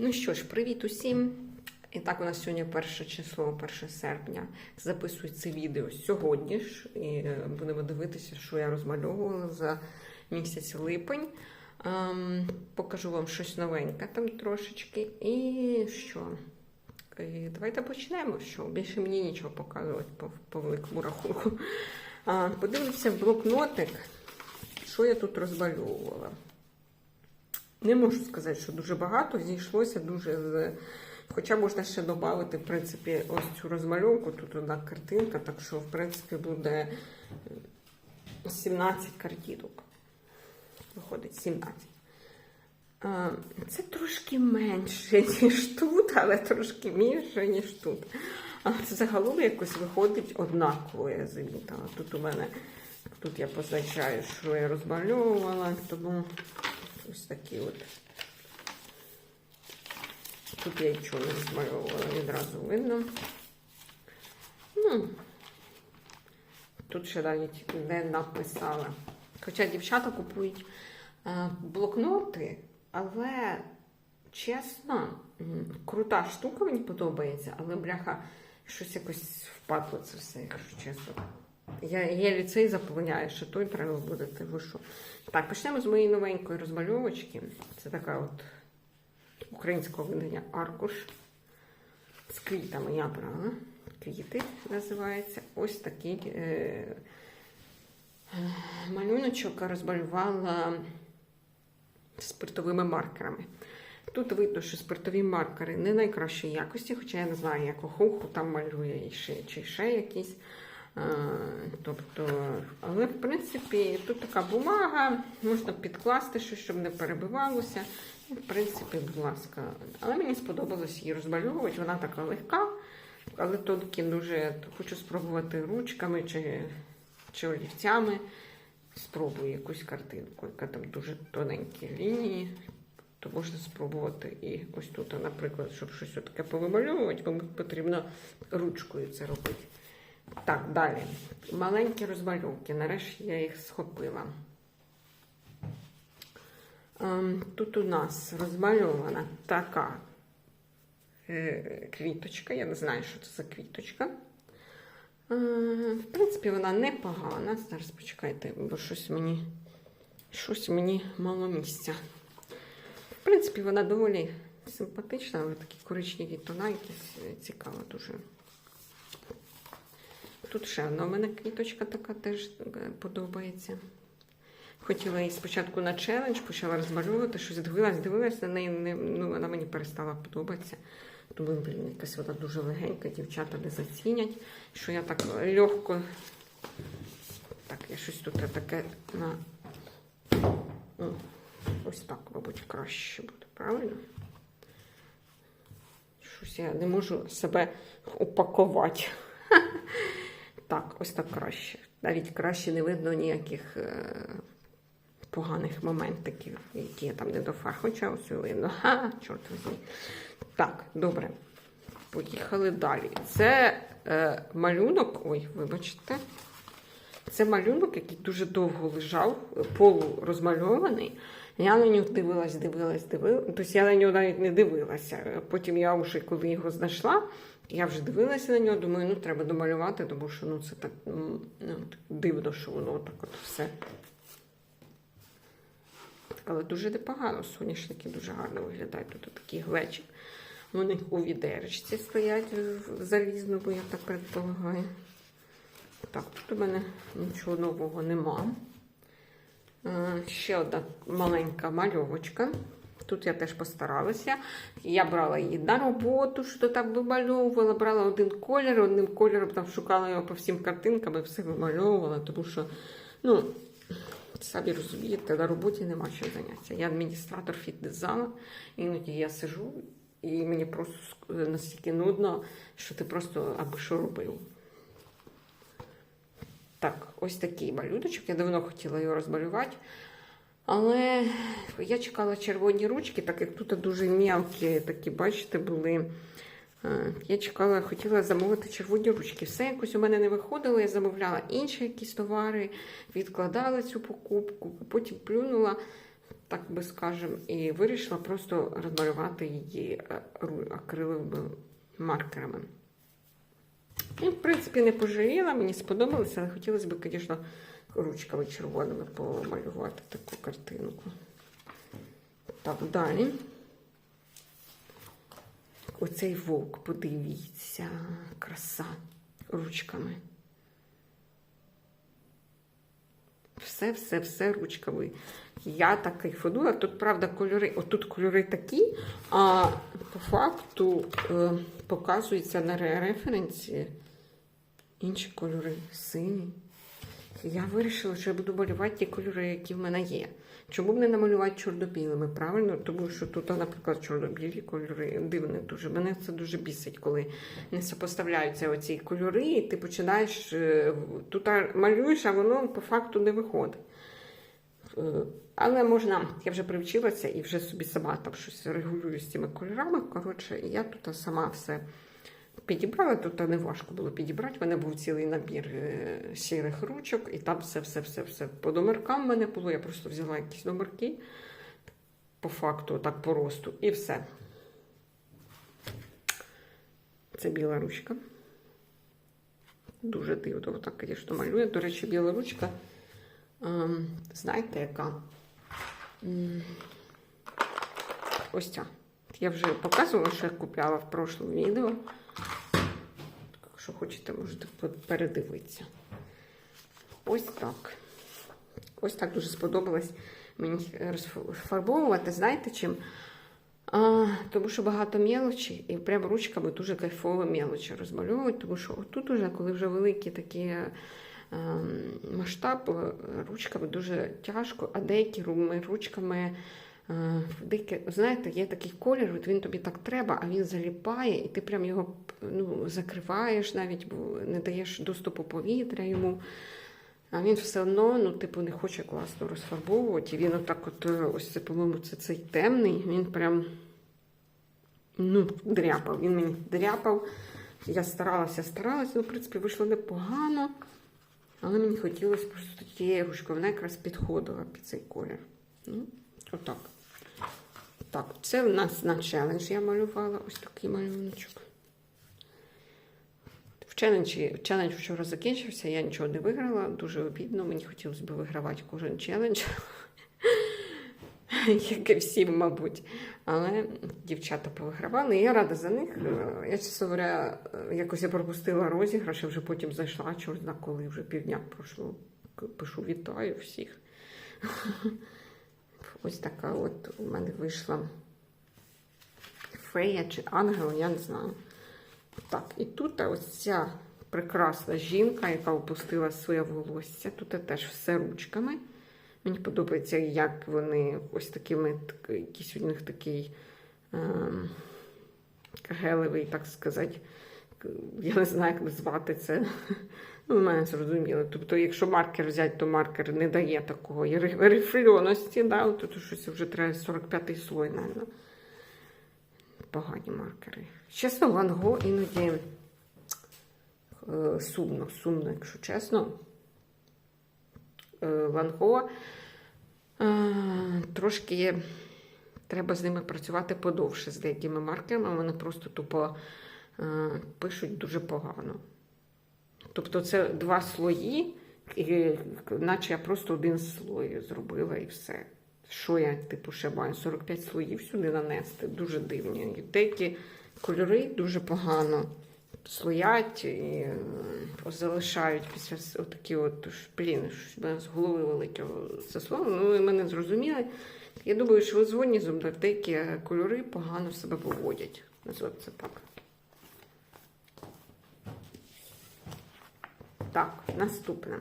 Ну що ж, привіт усім! І так, у нас сьогодні перше число, 1 серпня. Записую це відео сьогодні ж. І е, будемо дивитися, що я розмальовувала за місяць липень. Ем, покажу вам щось новеньке там трошечки. І що? І давайте почнемо. Що більше мені нічого показувати по, по великому рахунку. А, подивіться в блокнотик, що я тут розмальовувала. Не можу сказати, що дуже багато, зійшлося дуже з. Хоча можна ще додати, в принципі, ось цю розмальовку, тут одна картинка, так що, в принципі, буде 17 картинок. Виходить 17. Це трошки менше, ніж тут, але трошки більше, ніж тут. А загалом якось виходить однаково, я замітила. Тут у мене, тут я позначаю, що я розмальовувала, тому ось такі от. Тут я нічого не розмальовувала, відразу видно. Ну, тут ще навіть не написала. Хоча дівчата купують е, блокноти, але чесно, крута штука мені подобається, але бляха, щось якось впадло це все, якщо чесно. Я, я ліцей заповняю, що той треба буде, ви що. Так, почнемо з моєї новенької розмальовочки. Це така от українського видання аркуш. З квітами я брала. Квіти називається. Ось такий е, е, малюночок розмалювала спиртовими маркерами. Тут видно, що спиртові маркери не найкращої якості, хоча я не знаю, якого хуху там малює і ще, чи ще якісь. А, тобто, але в принципі тут така бумага, можна підкласти щось, щоб не перебивалося. І, в принципі, будь ласка. Але мені сподобалось її розмальовувати. Вона така легка, але тонкі дуже хочу спробувати ручками чи, чи олівцями. Спробую якусь картинку, яка там дуже тоненькі лінії. То можна спробувати і ось тут, наприклад, щоб щось таке повимальовувати, вам потрібно ручкою це робити. Так, далі. Маленькі розмальовки. Нарешті я їх схопила. Ем, Тут у нас розмальована така е, квіточка. Я не знаю, що це за квіточка. Е, В принципі, вона непогана. Зараз почекайте, бо щось мені, щось мені мало місця. В принципі, вона доволі симпатична, але такі коричневі тона, якісь цікаво дуже. Тут ще одна у мене квіточка така теж е, подобається. Хотіла її спочатку на челендж, почала розмальовувати, щось дивилась, дивилась на неї, не, ну, вона мені перестала подобатися. Думаю, блін, якась вона дуже легенька, дівчата не зацінять, що я так легко. Так, я щось тут таке на. Ось так, мабуть, краще буде, правильно? Щось я не можу себе упакувати. Так, ось так краще. Навіть краще не видно ніяких е, поганих моментиків, які я там не дофар. Хоча ось видно. Ха, чорт возьми. Так, добре. Поїхали далі. Це е, малюнок. Ой, вибачте. Це малюнок, який дуже довго лежав, полурозмальований. Я на нього дивилась, дивилась, дивилась. Тобто я на нього навіть не дивилася. Потім я вже, коли його знайшла, я вже дивилася на нього, думаю, ну треба домалювати, тому що ну, це так ну, дивно, що воно так от все. Але дуже непогано, соняшники дуже гарно виглядають. Тут такий глечик. Вони у відеречці стоять в залізному, я так предполагаю. Так, тут у мене нічого нового нема. Е, Ще одна маленька мальовочка. Тут я теж постаралася. Я брала її на роботу, що так вимальовувала, брала один колір, одним кольором там шукала його по всім картинкам і все вимальовувала, тому що, ну, самі розумієте, на роботі нема чим зайнятися. Я адміністратор фітнес-зала, іноді я сижу, і мені просто настільки нудно, що ти просто аби що робив. Так, ось такий малюночок. Я давно хотіла його розмалювати. Але я чекала червоні ручки, так як тут дуже м'які, такі, бачите, були. Е, Я чекала, хотіла замовити червоні ручки. Все якось у мене не виходило. Я замовляла інші якісь товари, відкладала цю покупку, потім плюнула. так би скажемо, і вирішила просто розмалювати її е, акриловими маркерами. І, в принципі, не пожаліла, мені сподобалося, але хотілося б, звісно, ручками червоними помалювати таку картинку. Так, далі. Оцей вовк, подивіться, краса ручками. Все, все, все ручками. Я так кайфанула. Тут, правда, кольори. Отут кольори такі, а по факту е, показується на ре- референсі інші кольори. Сині. Я вирішила, що я буду малювати ті кольори, які в мене є. Чому б не намалювати чорно-білими? Правильно? Тому що тут, наприклад, чорно-білі кольори дивне дуже. Мене це дуже бісить, коли не сопоставляються оці кольори, і ти починаєш е, тут малюєш, а воно по факту не виходить. Е, Але можна, я вже привчилася і вже собі сама там щось регулюю з цими кольорами. Коротше, я тут сама все підібрала. Тут не важко було підібрати. У мене був цілий набір е, сірих ручок, і там все, все, все, все по номеркам мене було. Я просто взяла якісь номерки по факту, так по росту, і все. Це біла ручка. Дуже дивно, так, звісно, малює. До речі, біла ручка. Ем, знаєте, яка? Ось ця. Я вже показувала, що я купляла в прошлому відео. Якщо хочете, можете передивитися. Ось так. Ось так дуже сподобалось мені розфарбовувати. Знаєте чим? А, тому що багато мелочі, і прямо ручками дуже кайфово мелочі розмальовують, тому що отут уже, коли вже великі такі ем, масштаб, ручками дуже тяжко, а деякі ру- ручками. Деякі, знаєте, є такий колір, от він тобі так треба, а він заліпає, і ти прям його ну, закриваєш навіть, бо не даєш доступу повітря йому. А він все одно, ну, типу, не хоче класно розфарбовувати. І він отак, от, е, ось це, по-моєму, це цей темний, він прям ну, дряпав. Він мені дряпав. Я старалася, старалася, ну, в принципі, вийшло непогано. Але мені хотілося просто тією ручкою, вона якраз підходила під цей колір. Ну, отак. Так, це в нас на челендж я малювала ось такий малюночок. В челенджі, челендж вчора закінчився, я нічого не виграла, дуже обідно. Мені хотілося б вигравати кожен челендж, як і всім, мабуть. Але дівчата повигравали. і Я рада за них. Я, чесно говоря, якось я пропустила розіграш, я вже потім зайшла, чорт зна коли вже півдня пройшло. Пишу вітаю всіх. Ось така от у мене вийшла фея чи ангел, я не знаю. Так, і тут ось ця прекрасна жінка, яка опустила своє волосся. Тут теж все ручками. Мені подобається, як вони ось такими, якийсь у них такий ем, гелевий, так сказати. Я не знаю, як назвати це. Ну, мене зрозуміло. Тобто, якщо маркер взяти, то маркер не дає такої ри- рифльоності. Да? Тут щось вже треба 45-й слой, мабуть. Погані маркери. Чесно, Ван Го іноді е, сумно, сумно, якщо чесно. Е, Ван Го е, трошки треба з ними працювати подовше з деякими маркерами, вони просто тупо пишуть дуже погано. Тобто це два слої, і, наче я просто один слой зробила і все. Що я, типу, ще маю 45 слоїв сюди нанести, дуже дивні. І деякі кольори дуже погано слоять і е, залишають після отакі от блін, з голови вилетіло це слово. Ну, ви мене зрозуміли. Я думаю, що згодні зі деякі кольори погано себе поводять. Це так. Так, наступне.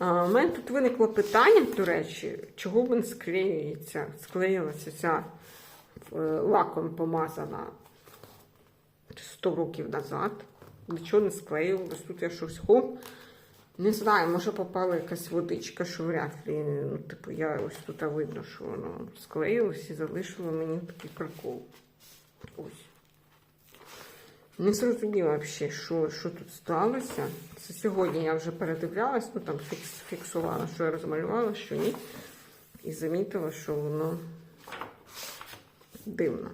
У мене тут виникло питання, до речі, чого він склеюється, склеїлася ця е, лаком помазана 100 років назад. Нічого не склеювалось. Тут я щось хоп. Не знаю, може попала якась водичка, що вряд ли. Ну, типу, я ось тут видно, що воно склеїлось і залишило мені такий прикол. Ось. Не зрозуміла взагалі, що, що тут сталося. Це сьогодні я вже передивлялась, ну там фікс, фіксувала, що я розмалювала, що ні. і замітила, що воно дивно.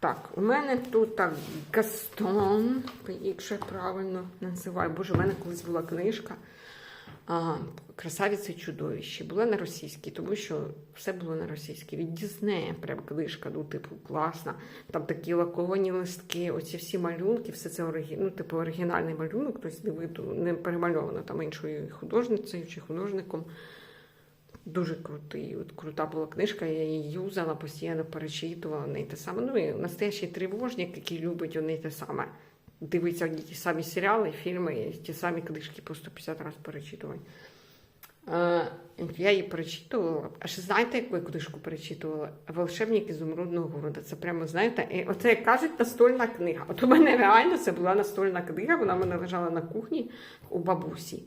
Так, у мене тут так Гастон, якщо я правильно називаю. Боже, у мене колись була книжка Красавіці чудовище. Була на російській, тому що все було на російській. Від Дізнея прям книжка, ну, типу, класна. Там такі лаковані листки, оці всі малюнки, все це оригі... ну, типу, оригінальний малюнок, тобто не, не перемальовано там іншою художницею чи художником. Дуже крутий, от крута була книжка, я її юзала, постійно перечитувала не те саме. Ну і настоящий тривожник, який любить одне й те саме. Дивиться одні ті самі серіали, фільми, ті самі книжки по 150 разів перечитувати. Е, я її перечитувала. А ще знаєте, яку я книжку перечитувала? Волшебник ізумрудного города. Це прямо, знаєте, і оце як кажуть настольна книга. От у мене реально це була настольна книга, вона в мене лежала на кухні у бабусі.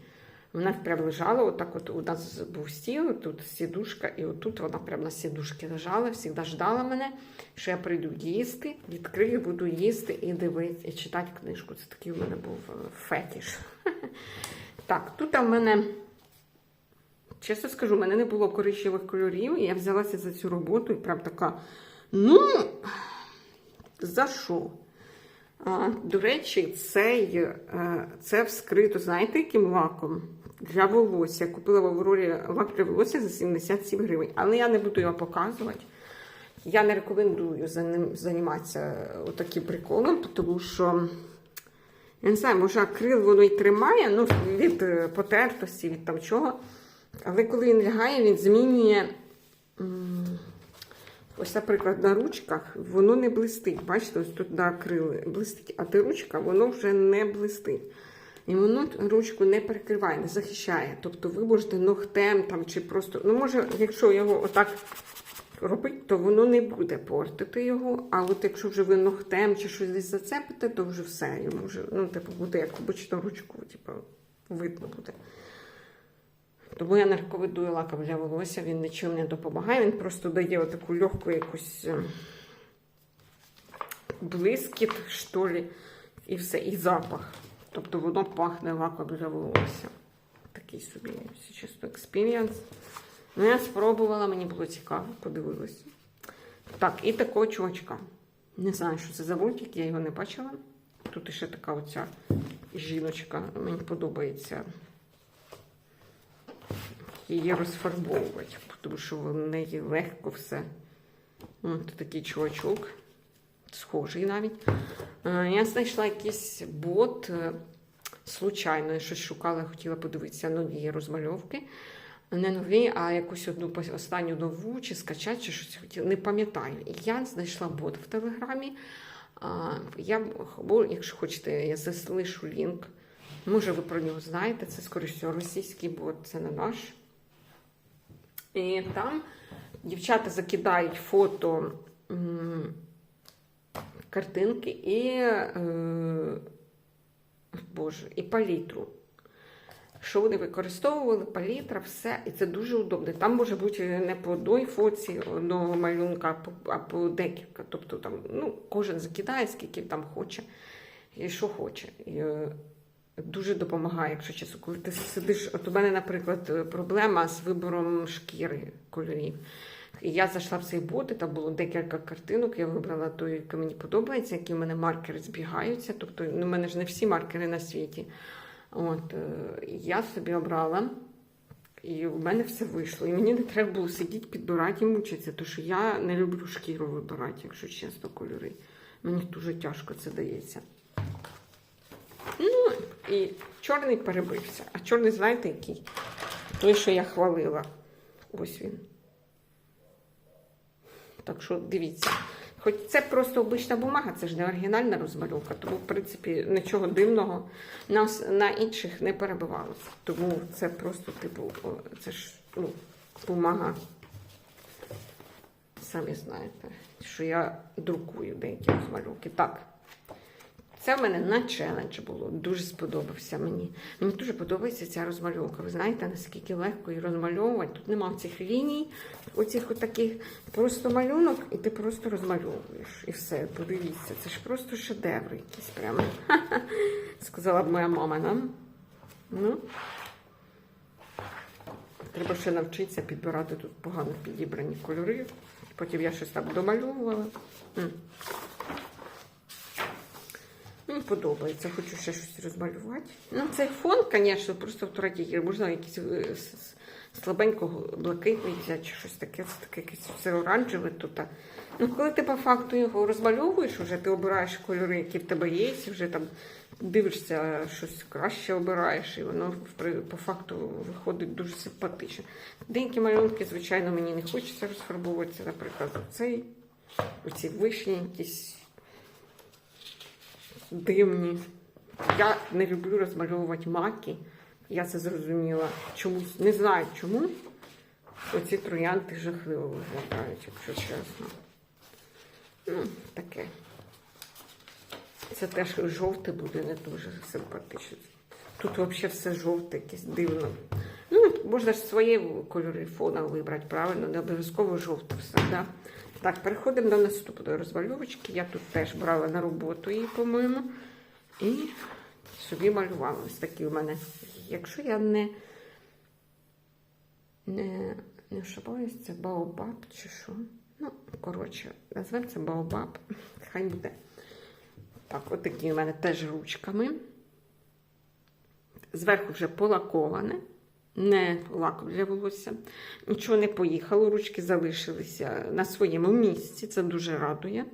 Вона прям лежала, отак от у нас був стіл, тут сідушка, і отут вона прямо на сідушці лежала, завжди ждала мене, що я прийду їсти, відкрию, буду їсти і дивитися, і читати книжку. Це такий у мене був е, фетіш. Так, тут в мене, чесно скажу, у мене не було коричневих кольорів, і я взялася за цю роботу і прям така, ну, за що? До речі, цей, е, це вскрито, знаєте, яким лаком? Для волосся. Я купила в Аврорі лак для волосся за 77 гривень. Але я не буду його показувати. Я не рекомендую за ним займатися таким приколом, тому що, я не знаю, може акрил воно і тримає, ну, від е, потертості, від там чого. Але коли він лягає, він змінює. Ось, наприклад, на ручках воно не блистить. Бачите, ось тут на блистить, а ти ручка, воно вже не блистить. І воно ручку не перекриває, не захищає. Тобто ви можете ногтем там чи просто. Ну, може, якщо його отак робити, то воно не буде портити його. А от якщо вже ви ногтем чи щось десь зацепите, то вже все. Йому вже, ну, типу, буде як обичну ручку, типу, видно буде. Тому я не рекомендую лаком для волосся, він нічим не допомагає, він просто дає отаку легку якусь е, блискіт, що лі, і все, і запах. Тобто воно пахне лаком для волосся. Такий собі, чесно, експірієнс. Ну, я спробувала, мені було цікаво, подивилася. Так, і такого чувачка. Не знаю, що це за мультик, я його не бачила. Тут ще така оця жіночка, мені подобається її розфарбовувати, тому що в неї легко все. От такий чувачок, схожий навіть. Е, Я знайшла якийсь бот е, случайно, я щось шукала, хотіла подивитися нові розмальовки. Не нові, а якусь одну останню нову, чи скачати, чи щось хотіла, не пам'ятаю. Я знайшла бот в Телеграмі. Я, якщо хочете, я залишу лінк. Може, ви про нього знаєте, це, скоріше російський бот, це не наш. І там дівчата закидають фото картинки і, е, Боже, і палітру. Що вони використовували, палітра, все, і це дуже удобно. Там може бути не по одній фоці одного малюнка, а по, декілька. Тобто там ну, кожен закидає, скільки там хоче, і що хоче. І, е, дуже допомагає, якщо чесно, коли ти сидиш. От у мене, наприклад, проблема з вибором шкіри кольорів. І я зайшла в цей бот, і там було декілька картинок. Я вибрала той, який мені подобається, які в мене маркери збігаються. Тобто, ну, у мене ж не всі маркери на світі. От, е, я собі обрала, і в мене все вийшло. І мені не треба було сидіти, підбирати і мучитися, тому що я не люблю шкіру вибирати, якщо чесно, кольори. Мені дуже тяжко це дається. Ну, і чорний перебився. А чорний, знаєте, який? Той, що я хвалила. Ось він. Так що дивіться. Хоч це просто обична бумага, це ж не оригінальна розмальовка, тому, в принципі, нічого дивного на, ос- на інших не перебивалося. Тому це просто, типу, це ж ну, бумага. Самі знаєте, що я друкую деякі розмальовки. Так. Це в мене на челендж було. Дуже сподобався мені. Мені дуже подобається ця розмальовка. Ви знаєте, наскільки легко її розмальовувати. Тут немає цих ліній, оцих таких просто малюнок, і ти просто розмальовуєш. І все, подивіться, це ж просто шедевр якийсь прямо. Сказала б моя мама нам. Ну. Треба ще навчитися підбирати тут погано підібрані кольори. Потім я щось там домальовувала. Мені подобається, хочу ще щось розмалювати. Ну, цей фон, звісно, просто втратить. Можна якийсь е, слабенького блакитний взяти, чи щось таке, це таке якесь все оранжеве тут. Ну, коли ти по факту його розмальовуєш, вже ти обираєш кольори, які в тебе є, вже там дивишся, щось краще обираєш, і воно по факту виходить дуже симпатично. Деякі малюнки, звичайно, мені не хочеться розфарбовуватися, наприклад, цей, оці вишні якісь дивні. Я не люблю розмальовувати маки. Я це зрозуміла. Чомусь не знаю чому. Оці троянди жахливо виглядають, якщо чесно. Ну, таке. Це теж жовте буде не дуже симпатично. Тут взагалі все жовте, якесь дивно. Ну, можна ж свої кольори фона вибрати, правильно, не обов'язково жовте все. Да? Так, переходимо до наступної розмальовочки. Я тут теж брала на роботу її, по-моєму. І собі малювала. Ось такі у мене. Якщо я не, не, не ошибаюсь, це Баобаб чи що. Ну, коротше, назвемо це Баобаб. Хай буде. Так, отакі у мене теж ручками. Зверху вже полаковане, не лаком для волосся. Нічого не поїхало, ручки залишилися на своєму місці. Це дуже радує.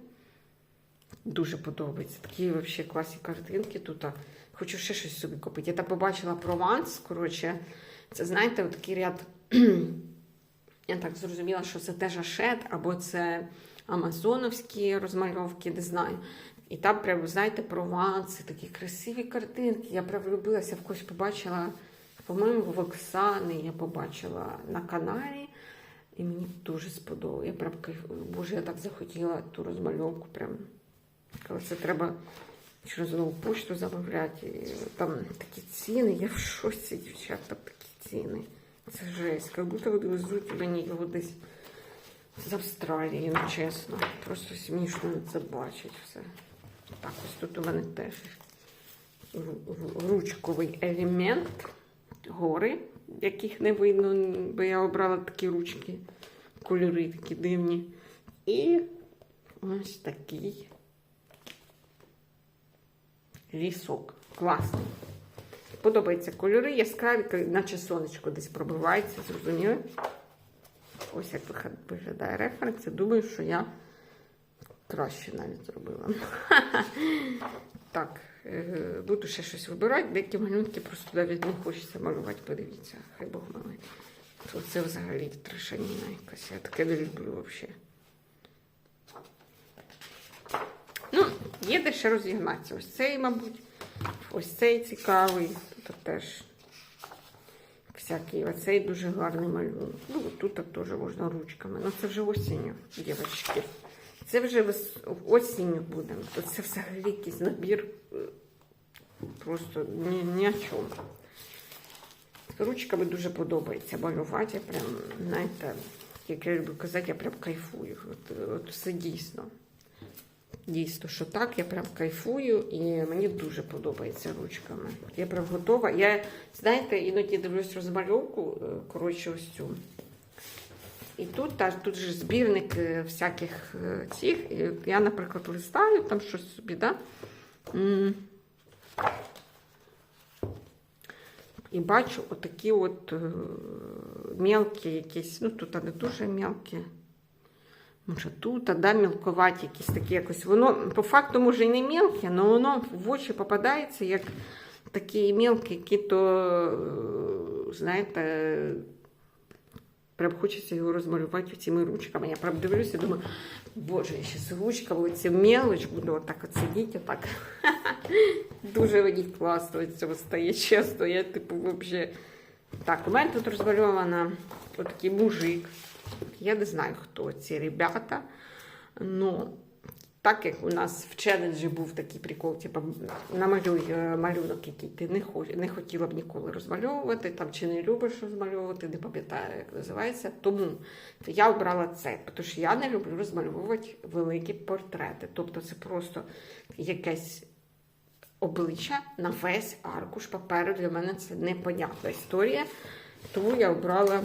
Дуже подобається. Такі взагалі класні картинки тут. Хочу ще щось собі купити. Я так побачила прованс. Коротше, це знаєте, такий ряд. Я так зрозуміла, що це теж ашет, або це амазоновські розмальовки, не знаю. І там прям, знаєте, прованси, такі красиві картинки. Я прям влюбилася в когось побачила, по-моєму, в Оксани я побачила на каналі. І мені дуже сподобалося. Я прям Боже, я так захотіла ту розмальовку. Прям. Але це треба через нову почту замовляти. Там такі ціни, я в шоці, дівчата, такі ціни. Це жесть. Як будто везуть мені його десь з Австралії, ну чесно. Просто смішно це бачить все. Так, ось тут у мене теж ру- ру- ручковий елемент. Гори, яких не видно, бо я обрала такі ручки, кольори такі дивні. І ось такий лісок. Класний. Подобаються кольори, яскраві, наче сонечко десь пробивається, зрозуміли? Ось як виглядає референс. Я Думаю, що я краще навіть зробила. Так, буду ще щось вибирати. Деякі малюнки просто навіть не хочеться малювати. Подивіться, хай Бог милий. То Це взагалі трешаніна якась. Я таке не люблю взагалі. Ну, є де ще розігнатися. Ось цей, мабуть. Ось цей цікавий. Тут теж всякий. Оцей дуже гарний малюнок. Ну, тут теж можна ручками. Ну, це вже осінню, дівчатки. Це вже осінню буде. Це взагалі якийсь набір. е, Просто ні, ні о чому. Ручками дуже подобається малювати. Я прям, знаєте, як я люблю казати, я прям кайфую. От, от все дійсно. Дійсно, що так, я прям кайфую і мені дуже подобається ручками. Я прям готова. Я, знаєте, іноді дивлюсь розмальовку, е, коротше, ось цю. І тут, та, тут же збірник е, всяких е, цих. Я, наприклад, листаю там щось собі, да? І бачу отакі от е, мелкі якісь, ну тут не дуже мелкі. Може тут, а да, мілкуваті якісь такі якось. Воно по факту може і не мілке, але воно в очі попадається як такі мілкі, які то, знаєте, прям хочеться його розмалювати цими ручками. Я прям дивлюся і думаю, боже, я ще з ручками, оці мелоч буду отак от сидіти, отак. Дуже мені класно від цього стає, чесно. Я типу взагалі. Так, у мене тут розмальована отакий мужик. Я не знаю, хто ці ребята. Ну, так як у нас в челенджі був такий прикол, типу, намалюй е, малюнок, який ти не, хо- не хотіла б ніколи розмальовувати, там чи не любиш розмальовувати, не пам'ятаю, як називається. Тому я обрала це, тому що я не люблю розмальовувати великі портрети. Тобто це просто якесь обличчя на весь аркуш паперу. Для мене це непонятна історія. Тому я обрала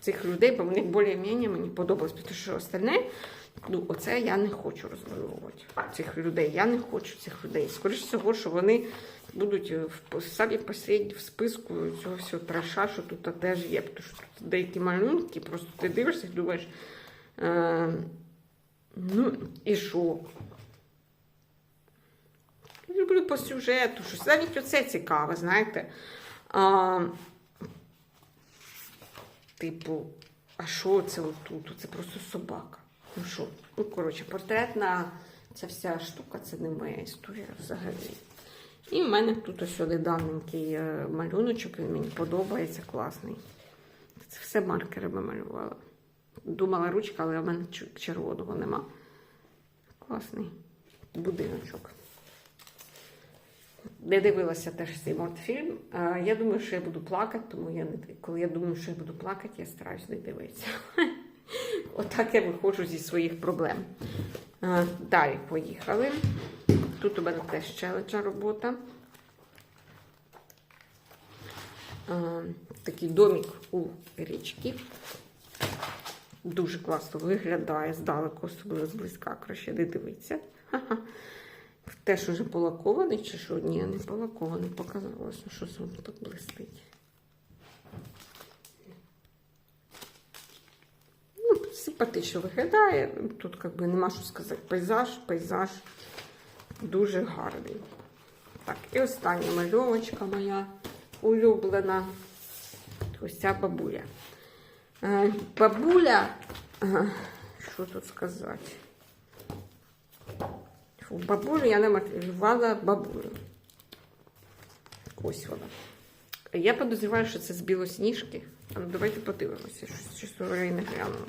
цих людей, бо вони більш-менш мені подобалось, тому що остальне, ну, оце я не хочу розмальовувати. Цих людей. Я не хочу цих людей. Скоріше всього, що вони будуть в самі посередні в списку цього всього траша, що тут теж є. Тому що тут деякі малюнки, просто ти дивишся і думаєш, е, ну і що? Люблю по сюжету, щось навіть оце цікаве, знаєте. А, типу, а що це отут? Це просто собака. Ну що? Ну, коротше, портретна ця вся штука, це не моя історія взагалі. І в мене тут ось недавненький е, малюночок, він мені подобається, класний. Це все маркерами малювала. Думала ручка, але в мене червоного нема. Класний будиночок. Не дивилася теж цей мультфільм. Е, Я думаю, що я буду плакати, тому я не коли я думаю, що я буду плакати, я стараюсь не дивитися. Отак я виходжу зі своїх проблем. Е, Далі поїхали. Тут у мене теж челенджа робота. Е, Такий домик у річці. Дуже класно виглядає здалеку, особливо зблизька, краще не дивитися. Ха-ха. Теж уже полакований чи що? Ні, не полакований. Показалося, що воно так блистить. Ну, симпатично виглядає. Тут як би нема що сказати. Пейзаж, пейзаж дуже гарний. Так, і остання мальовочка моя улюблена. Ось ця бабуля. Е, Бабуля, е, що тут сказати? Фу, Бабулю я намалювала бабулю. Ось вона. Я підозрюваю, що це з білосніжки. Ну, давайте подивимося, щось чисто я не глянула.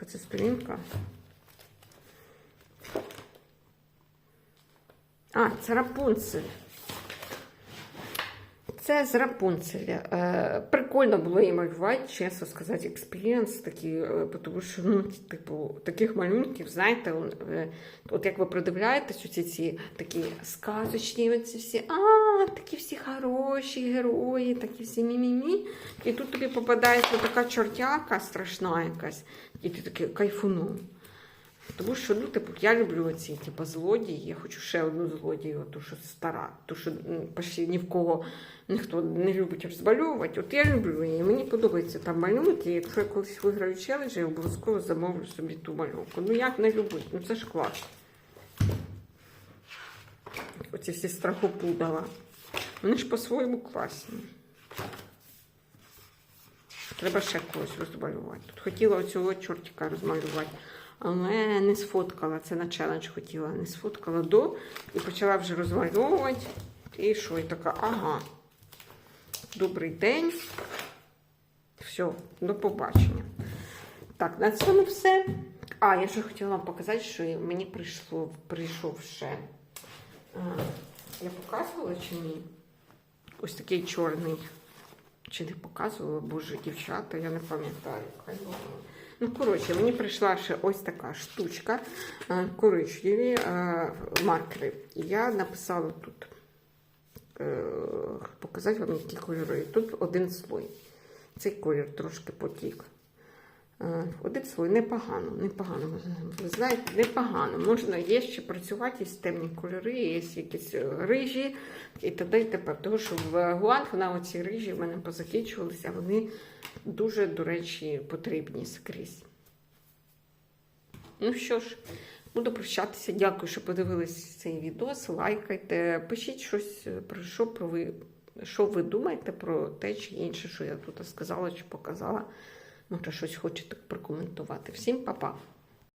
Яка це сторінка? А, це Рапунцель. Це з Рапунцеля. Е, прикольно було її малювати, чесно сказати, експірієнс такий, е, тому що, ну, типу, таких малюнків, знаєте, е, от як ви придивляєтесь, оці ці такі сказочні, оці всі, а, такі всі хороші герої, такі всі мі-мі-мі. І тут тобі попадається така чортяка страшна якась, і ти такий кайфунув. Тому що, ну, типу, я люблю ці типу, злодії. Я хочу ще одну злодію, ту, що стара, ту, що почти ні в кого ніхто не любить розмальовувати. От я люблю її. Мені подобаються там малюнки. Якщо я колись виграю челендж, я обов'язково замовлю собі ту малюнку. Ну як не любить? Ну це ж клас. Оці всі страхопудала. Вони ж по-своєму класні. Треба ще когось розмалювати. Тут хотіла оцього чортика розмалювати, але не сфоткала. Це на челендж хотіла. Не сфоткала до і почала вже розмальовувати. І що? І така, ага. Добрий день. Все, до побачення. Так, на цьому все. А, я ще хотіла вам показати, що мені прийшло, прийшов ще. А, я показувала чи ні? Ось такий чорний. Чи не показувала, боже, дівчата, я не пам'ятаю. Ну, коротше, мені прийшла ще ось така штучка, е, коричневі е, маркери. Я написала тут, е, показати вам, які кольори. Тут один слой. Цей колір трошки потік. Е, Один слой непогано, непогано. Ви знаєте, непогано. Можна є ще працювати з темні кольори, є якісь е, рижі і т.д. і т.п. Тому що в Гуанг на оці рижі в мене позакінчувалися, вони дуже, до речі, потрібні скрізь. Ну що ж, буду прощатися. Дякую, що подивились цей відос. Лайкайте, пишіть щось про що про ви, що ви думаєте про те чи інше, що я тут сказала чи показала. Може, щось хочете прокоментувати. Всім па-па!